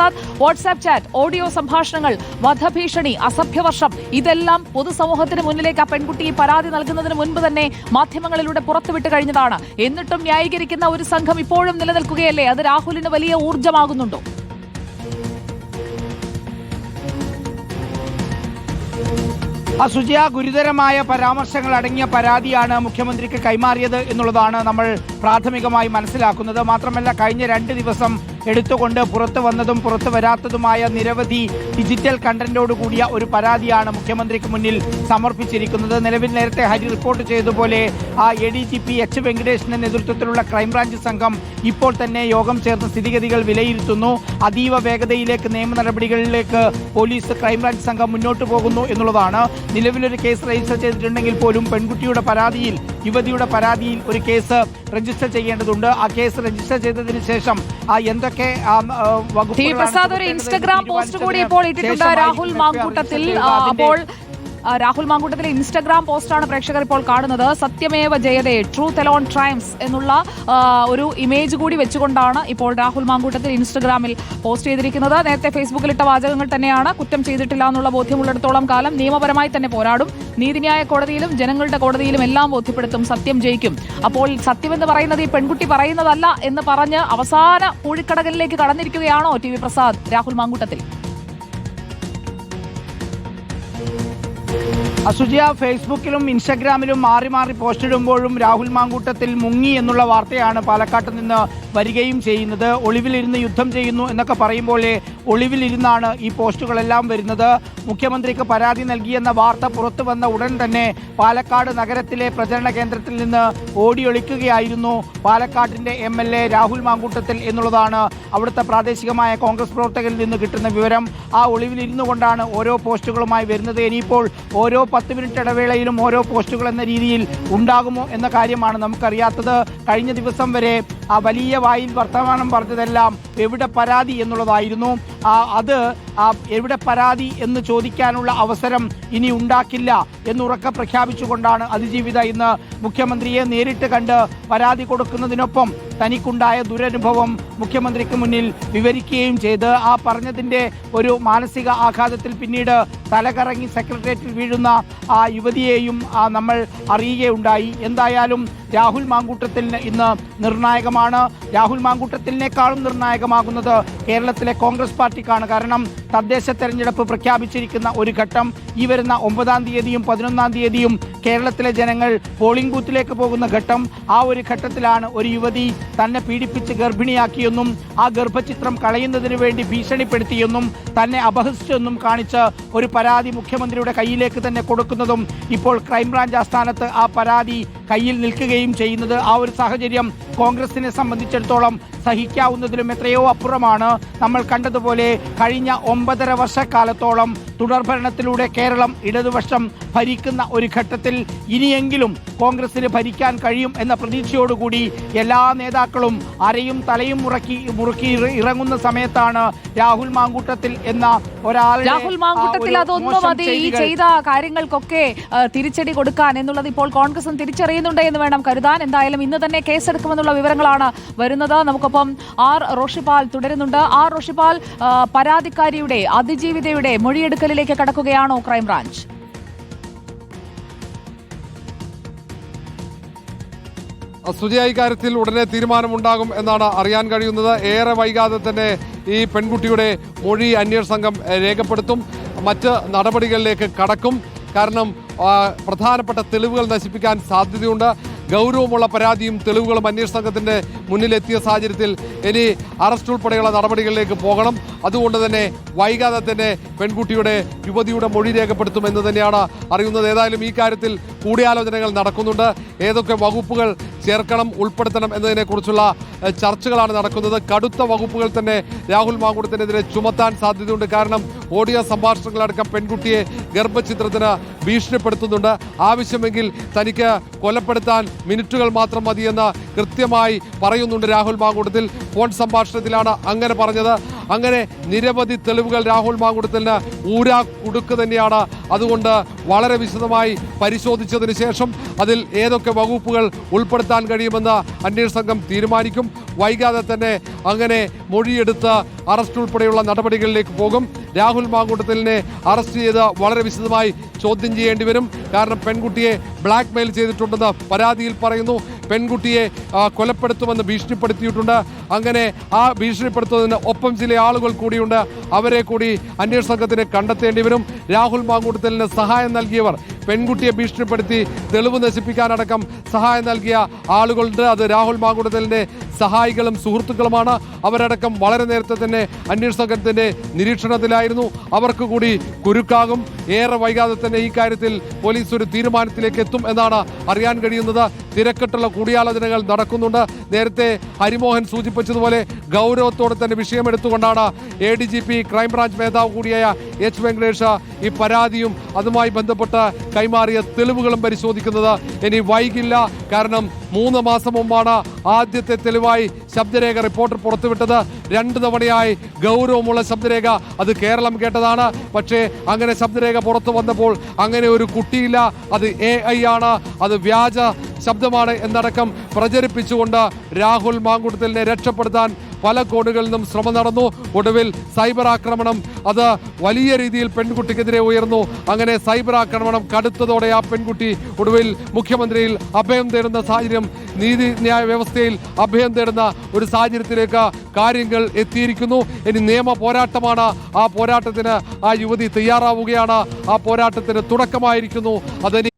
Prasad WhatsApp chat audio സംഭാഷണങ്ങൾ വധഭീഷണി അസഭ്യവർഷം ഇതെല്ലാം പൊതുസമൂഹത്തിന് മുന്നിലേക്ക് ആ പെൺകുട്ടി പരാതി നൽകുന്നതിന് മുൻപ് തന്നെ മാധ്യമങ്ങളിലൂടെ പുറത്തുവിട്ട് കഴിഞ്ഞതാണ്. എന്നിട്ടും ന്യായീകരിക്കുന്ന ഒരു സംഘം ഇപ്പോഴും നിലനിൽക്കുകയല്ലേ? അത് രാഹുലിന് വലിയ ഊർജമാകുന്നുണ്ടോ? അസുജയ ഗുരുതരമായ പരാമർശങ്ങൾ അടങ്ങിയ പരാതിയാണ് മുഖ്യമന്ത്രിക്ക് കൈമാറിയത് എന്നുള്ളതാണ് നമ്മൾ പ്രാഥമികമായി മനസ്സിലാക്കുന്നത്. മാത്രമല്ല കഴിഞ്ഞ രണ്ട് ദിവസം എടുത്തുകൊണ്ട് പുറത്തു വന്നതും പുറത്തു വരാത്തതുമായ നിരവധി ഡിജിറ്റൽ കണ്ടന്റോട് കൂടിയ ഒരു പരാതിയാണ് മുഖ്യമന്ത്രിക്ക് മുന്നിൽ സമർപ്പിച്ചിരിക്കുന്നത്. നിലവിൽ നേരത്തെ ഹരി റിപ്പോർട്ട് ചെയ്തതുപോലെ ആ A D G P H വെങ്കടേഷിന്റെ നേതൃത്വത്തിലുള്ള ക്രൈംബ്രാഞ്ച് സംഘം ഇപ്പോൾ തന്നെ യോഗം ചേർന്ന് സ്ഥിതിഗതികൾ വിലയിരുത്തുന്നു. അതീവ വേഗതയിലേക്ക് നിയമ നടപടികളിലേക്ക് പോലീസ് ക്രൈംബ്രാഞ്ച് സംഘം മുന്നോട്ട് പോകുന്നു എന്നുള്ളതാണ്. നിലവിലൊരു കേസ് രജിസ്റ്റർ ചെയ്തിട്ടുണ്ടെങ്കിൽ പോലും പെൺകുട്ടിയുടെ പരാതിയിൽ യുവതിയുടെ പരാതിയിൽ ഒരു കേസ് രജിസ്റ്റർ ചെയ്യേണ്ടതുണ്ട്. ആ കേസ് രജിസ്റ്റർ ചെയ്തതിന് ശേഷം ആ എന്തൊക്കെ പ്രസാദ് ഒരു ഇൻസ്റ്റഗ്രാം പോസ്റ്റ് കൂടി ഇപ്പോൾ ഇട്ടിട്ടുണ്ട് രാഹുൽ മാങ്കൂട്ടത്തിൽ. അപ്പോൾ രാഹുൽ മാങ്കൂട്ടത്തിലെ ഇൻസ്റ്റഗ്രാം പോസ്റ്റാണ് പ്രേക്ഷകർ ഇപ്പോൾ കാണുന്നത്. സത്യമേവ ജയതേ ട്രൂത്ത് എലോൺ ട്രൈംസ് എന്നുള്ള ഒരു ഇമേജ് കൂടി വെച്ചുകൊണ്ടാണ് ഇപ്പോൾ രാഹുൽ മാങ്കൂട്ടത്തിൽ ഇൻസ്റ്റഗ്രാമിൽ പോസ്റ്റ് ചെയ്തിരിക്കുന്നത്. നേരത്തെ ഫേസ്ബുക്കിലിട്ട വാചകങ്ങൾ തന്നെയാണ്. കുറ്റം ചെയ്തിട്ടില്ല എന്നുള്ള ബോധ്യമുള്ളിടത്തോളം കാലം നിയമപരമായി തന്നെ പോരാടും. നീതിന്യായ കോടതിയിലും ജനങ്ങളുടെ കോടതിയിലും എല്ലാം ബോധ്യപ്പെടുത്തും. സത്യം ജയിക്കും. അപ്പോൾ സത്യമെന്ന് പറയുന്നത് ഈ പെൺകുട്ടി പറയുന്നതല്ല എന്ന് പറഞ്ഞ് അവസാന കൂഴിക്കടകളിലേക്ക് കടന്നിരിക്കുകയാണോ ടി വി പ്രസാദ് രാഹുൽ മാങ്കൂട്ടത്തിൽ? അസുജയ ഫേസ്ബുക്കിലും ഇൻസ്റ്റഗ്രാമിലും മാറി മാറി പോസ്റ്റ് ഇടുമ്പോഴും രാഹുൽ മാങ്കൂട്ടത്തിൽ മുങ്ങി എന്നുള്ള വാർത്തയാണ് പാലക്കാട്ട് നിന്ന് വരികയും ചെയ്യുന്നത്. ഒളിവിലിരുന്ന് യുദ്ധം ചെയ്യുന്നു എന്നൊക്കെ പറയുമ്പോൾ ഒളിവിലിരുന്നാണ് ഈ പോസ്റ്റുകളെല്ലാം വരുന്നത്. മുഖ്യമന്ത്രിക്ക് പരാതി നൽകിയെന്ന വാർത്ത പുറത്തു വന്ന ഉടൻ തന്നെ പാലക്കാട് നഗരത്തിലെ പ്രചരണ കേന്ദ്രത്തിൽ നിന്ന് ഓടിയൊളിക്കുകയായിരുന്നു പാലക്കാട്ടിന്റെ M L A Rahul Mankoottathil എന്നുള്ളതാണ് അവിടുത്തെ പ്രാദേശികമായ കോൺഗ്രസ് പ്രവർത്തകരിൽ നിന്ന് കിട്ടുന്ന വിവരം. ആ ഒളിവിലിരുന്നു കൊണ്ടാണ് ഓരോ പോസ്റ്റുകളുമായി വരുന്നത്. ഇനിയിപ്പോൾ ഓരോ പത്ത് മിനിറ്റ് ഇടവേളയിലും ഓരോ പോസ്റ്റുകൾ എന്ന രീതിയിൽ ഉണ്ടാകുമോ എന്ന കാര്യമാണ് നമുക്കറിയാത്തത്. കഴിഞ്ഞ ദിവസം വരെ വലിയ വായിൽ വർത്തമാനം പറഞ്ഞതെല്ലാം എവിടെ പരാതി എന്നുള്ളതായിരുന്നു. അത് എവിടെ പരാതി എന്ന് ചോദിക്കാനുള്ള അവസരം ഇനി ഉണ്ടാക്കില്ല എന്നുറക്കെ പ്രഖ്യാപിച്ചുകൊണ്ടാണ് അതിജീവിത ഇന്ന് മുഖ്യമന്ത്രിയെ നേരിട്ട് കണ്ട് പരാതി കൊടുക്കുന്നതിനൊപ്പം തനിക്കുണ്ടായ ദുരനുഭവം മുഖ്യമന്ത്രിക്ക് മുന്നിൽ വിവരിക്കുകയും ചെയ്ത് ആ പറഞ്ഞതിന്റെ ഒരു മാനസിക ആഘാതത്തിൽ പിന്നീട് തലകറങ്ങി സെക്രട്ടേറിയറ്റിൽ വീഴുന്ന ആ യുവതിയെയും നമ്മൾ അറിയുകയുണ്ടായി. എന്തായാലും രാഹുൽ മാങ്കൂട്ടത്തിന് ഇന്ന് നിർണായകമാണ്. രാഹുൽ മാങ്കൂട്ടത്തിനേക്കാളും നിർണായകമാകുന്നത് കേരളത്തിലെ കോൺഗ്രസ് പാർട്ടിക്കാണ്. കാരണം തദ്ദേശ തെരഞ്ഞെടുപ്പ് പ്രഖ്യാപിച്ചിരിക്കുന്ന ഒരു ഘട്ടം ഈ വരുന്ന ഒമ്പതാം തീയതിയും പതിനൊന്നാം തീയതിയും കേരളത്തിലെ ജനങ്ങൾ പോളിംഗ് ബൂത്തിലേക്ക് പോകുന്ന ഘട്ടം ആ ഒരു ഘട്ടത്തിലാണ് ഒരു യുവതി തന്നെ പീഡിപ്പിച്ച് ഗർഭിണിയാക്കിയെന്നും ആ ഗർഭചിത്രം കളയുന്നതിന് വേണ്ടി ഭീഷണിപ്പെടുത്തിയെന്നും തന്നെ അപഹസിച്ചെന്നും കാണിച്ച് ഒരു പരാതി മുഖ്യമന്ത്രിയുടെ കയ്യിലേക്ക് തന്നെ കൊടുക്കുന്നതും ഇപ്പോൾ ക്രൈംബ്രാഞ്ച് ആസ്ഥാനത്ത് ആ പരാതി കയ്യിൽ നിൽക്കുകയും ചെയ്യുന്നത്. ആ ഒരു സാഹചര്യം കോൺഗ്രസിനെ സംബന്ധിച്ചിടത്തോളം സഹിക്കാവുന്നതിലും എത്രയോ അപ്പുറമാണ്. നമ്മൾ കണ്ടതുപോലെ കഴിഞ്ഞ ഒമ്പതര വർഷക്കാലത്തോളം തുടർഭരണത്തിലൂടെ കേരളം ഇടതുപക്ഷം ഭരിക്കുന്ന ഒരു ഘട്ടത്തിൽ ഇനിയെങ്കിലും കോൺഗ്രസിന് ഭരിക്കാൻ കഴിയും എന്ന പ്രതീക്ഷയോടുകൂടി എല്ലാ നേതാക്കളും അരയും തലയും മുറക്കി മുറുക്കി ഇറ- ഇറങ്ങുന്ന സമയത്താണ് രാഹുൽ മാങ്കൂട്ടത്തിൽ എന്ന രാഹുൽ മാങ്കുട്ടത്തിൽ അതൊന്നും മതി. ഈ ചെയ്ത കാര്യങ്ങൾക്കൊക്കെ തിരിച്ചടി കൊടുക്കാൻ എന്നുള്ളത് ഇപ്പോൾ കോൺഗ്രസും തിരിച്ചറിയുന്നുണ്ട് എന്ന് വേണം കരുതാൻ. എന്തായാലും ഇന്ന് തന്നെ കേസെടുക്കുമെന്നുള്ള വിവരങ്ങളാണ് വരുന്നത്. നമുക്കൊപ്പം ആർ റോഷിപാൽ തുടരുന്നുണ്ട്. ആർ റോഷിപാൽ പരാതിക്കാരിയുടെ അതിജീവിതയുടെ മൊഴിയെടുക്കലിലേക്ക് കടക്കുകയാണോ ക്രൈംബ്രാഞ്ച്? സുജയ ഇക്കാര്യത്തിൽ ഉടനെ തീരുമാനമുണ്ടാകും എന്നാണ് അറിയാൻ കഴിയുന്നത്. ഏറെ വൈകാതെ തന്നെ ഈ പെൺകുട്ടിയുടെ മൊഴി അന്വേഷണ സംഘം രേഖപ്പെടുത്തും. മറ്റ് നടപടികളിലേക്ക് കടക്കും. കാരണം പ്രധാനപ്പെട്ട തെളിവുകൾ നശിപ്പിക്കാൻ സാധ്യതയുണ്ട്. ഗൗരവമുള്ള പരാതിയും തെളിവുകളും അന്വേഷണ സംഘത്തിന്റെ മുന്നിലെത്തിയ സാഹചര്യത്തിൽ ഇനി അറസ്റ്റ് ഉൾപ്പെടെയുള്ള നടപടികളിലേക്ക് പോകണം. അതുകൊണ്ട് തന്നെ വൈകാതെ തന്നെ പെൺകുട്ടിയുടെ യുവതിയുടെ മൊഴി രേഖപ്പെടുത്തും എന്ന് തന്നെയാണ് അറിയുന്നത്. ഏതായാലും ഈ കാര്യത്തിൽ കൂടിയാലോചനകൾ നടക്കുന്നുണ്ട്. ഏതൊക്കെ വകുപ്പുകൾ ചേർക്കണം ഉൾപ്പെടുത്തണം എന്നതിനെക്കുറിച്ചുള്ള ചർച്ചകളാണ് നടക്കുന്നത്. കടുത്ത വകുപ്പുകൾ തന്നെ രാഹുൽ മാങ്കുടത്തിനെതിരെ ചുമത്താൻ സാധ്യതയുണ്ട്. കാരണം ഓഡിയോ സംഭാഷണങ്ങളടക്കം പെൺകുട്ടിയെ ഗർഭചിത്രത്തിന് ഭീഷണിപ്പെടുത്തുന്നുണ്ട്. ആവശ്യമെങ്കിൽ തനിക്ക് കൊലപ്പെടുത്താൻ മിനിറ്റുകൾ മാത്രം മതിയെന്ന് കൃത്യമായി പറയുന്നുണ്ട് രാഹുൽ മാങ്കുടത്തിൽ ഫോൺ സംഭാഷണത്തിലാണ് അങ്ങനെ പറഞ്ഞത്. അങ്ങനെ നിരവധി തെളിവുകൾ രാഹുൽ മാങ്കുടത്തിന് ഊരാ കുടുക്ക് തന്നെയാണ്. അതുകൊണ്ട് വളരെ വിശദമായി പരിശോധിച്ചതിന് ശേഷം അതിൽ ഏതൊക്കെ വകുപ്പുകൾ ഉൾപ്പെടുത്താൻ കഴിയുമെന്ന് അന്വേഷണ സംഘം തീരുമാനിക്കും. വൈകാതെ തന്നെ അങ്ങനെ മൊഴിയെടുത്ത് അറസ്റ്റ് ഉൾപ്പെടെയുള്ള നടപടികളിലേക്ക് പോകും. രാഹുൽ മാങ്കൂട്ടത്തിലിനെ അറസ്റ്റ് ചെയ്ത് വളരെ വിശദമായി ചോദ്യം ചെയ്യേണ്ടി വരും. കാരണം പെൺകുട്ടിയെ ബ്ലാക്ക് മെയിൽ ചെയ്തിട്ടുണ്ടെന്ന് പരാതിയിൽ പറയുന്നു. പെൺകുട്ടിയെ കൊലപ്പെടുത്തുമെന്ന് ഭീഷണിപ്പെടുത്തിയിട്ടുണ്ട്. അങ്ങനെ ആ ഭീഷണിപ്പെടുത്തുന്നതിന് ഒപ്പം ചില ആളുകൾ കൂടിയുണ്ട്. അവരെ കൂടി അന്വേഷണ സംഘത്തിന് കണ്ടെത്തേണ്ടി വരും. രാഹുൽ മാങ്കൂട്ടത്തിലിന് സഹായം നൽകിയവർ പെൺകുട്ടിയെ ഭീഷണിപ്പെടുത്തി തെളിവ് നശിപ്പിക്കാനടക്കം സഹായം നൽകിയ ആളുകളുണ്ട്. അത് രാഹുൽ മാങ്കൂട്ടത്തിലിന്റെ സഹായികളും സുഹൃത്തുക്കളുമാണ്. അവരടക്കം വളരെ നേരത്തെ തന്നെ അന്വേഷണ സംഘത്തിന്റെ നിരീക്ഷണത്തിലായിരുന്നു. അവർക്ക് കൂടി കുരുക്കാകും. ഏറെ വൈകാതെ തന്നെ ഈ കാര്യത്തിൽ പോലീസ് ഒരു തീരുമാനത്തിലേക്ക് എത്തും എന്നാണ് അറിയാൻ കഴിയുന്നത്. തിരക്കിട്ടുള്ള കൂടിയാലോചനകൾ നടക്കുന്നുണ്ട്. നേരത്തെ ഹരിമോഹൻ സൂചിപ്പിച്ചതുപോലെ ഗൗരവത്തോടെ തന്നെ വിഷയമെടുത്തുകൊണ്ടാണ് A D G P crime branch മേധാവ് കൂടിയായ എച്ച് വെങ്കടേഷ് ഈ പരാതിയും അതുമായി ബന്ധപ്പെട്ട് കൈമാറിയ തെളിവുകളും പരിശോധിക്കുന്നത് ഇനി വൈകില്ല. കാരണം മൂന്ന് മാസം മുമ്പാണ് ആദ്യത്തെ തെളിവായി ശബ്ദരേഖ റിപ്പോർട്ടർ പുറത്തുവിട്ടത് രണ്ട് തവണയായി ഗൗരവമുള്ള ശബ്ദരേഖ. അത് കേരളം കേട്ടതാണ്. പക്ഷേ അങ്ങനെ ശബ്ദരേഖ പുറത്തു വന്നപ്പോൾ അങ്ങനെ ഒരു കുട്ടിയില്ല. അത് എ ഐ ആണ്. അത് വ്യാജ ശബ്ദമാണ് എന്നടക്കം പ്രചരിപ്പിച്ചുകൊണ്ട് രാഹുൽ മാങ്കുട്ടത്തിലിനെ രക്ഷപ്പെടുത്താൻ പല കോണുകളിൽ നിന്നും ശ്രമം നടന്നു. ഒടുവിൽ സൈബർ ആക്രമണം അത് വലിയ രീതിയിൽ പെൺകുട്ടിക്കെതിരെ ഉയർന്നു. അങ്ങനെ സൈബർ ആക്രമണം കടുത്തതോടെ ആ പെൺകുട്ടി ഒടുവിൽ മുഖ്യമന്ത്രിയിൽ അഭയം തേടുന്ന സാഹചര്യം നീതിന്യായ വ്യവസ്ഥയിൽ അഭയം തേടുന്ന ഒരു സാഹചര്യത്തിലേക്ക് കാര്യങ്ങൾ എത്തിയിരിക്കുന്നു. ഇനി നിയമ പോരാട്ടമാണ്. ആ പോരാട്ടത്തിന് ആ യുവതി തയ്യാറാവുകയാണ്. ആ പോരാട്ടത്തിന് തുടക്കമായിരിക്കുന്നു. അതിനി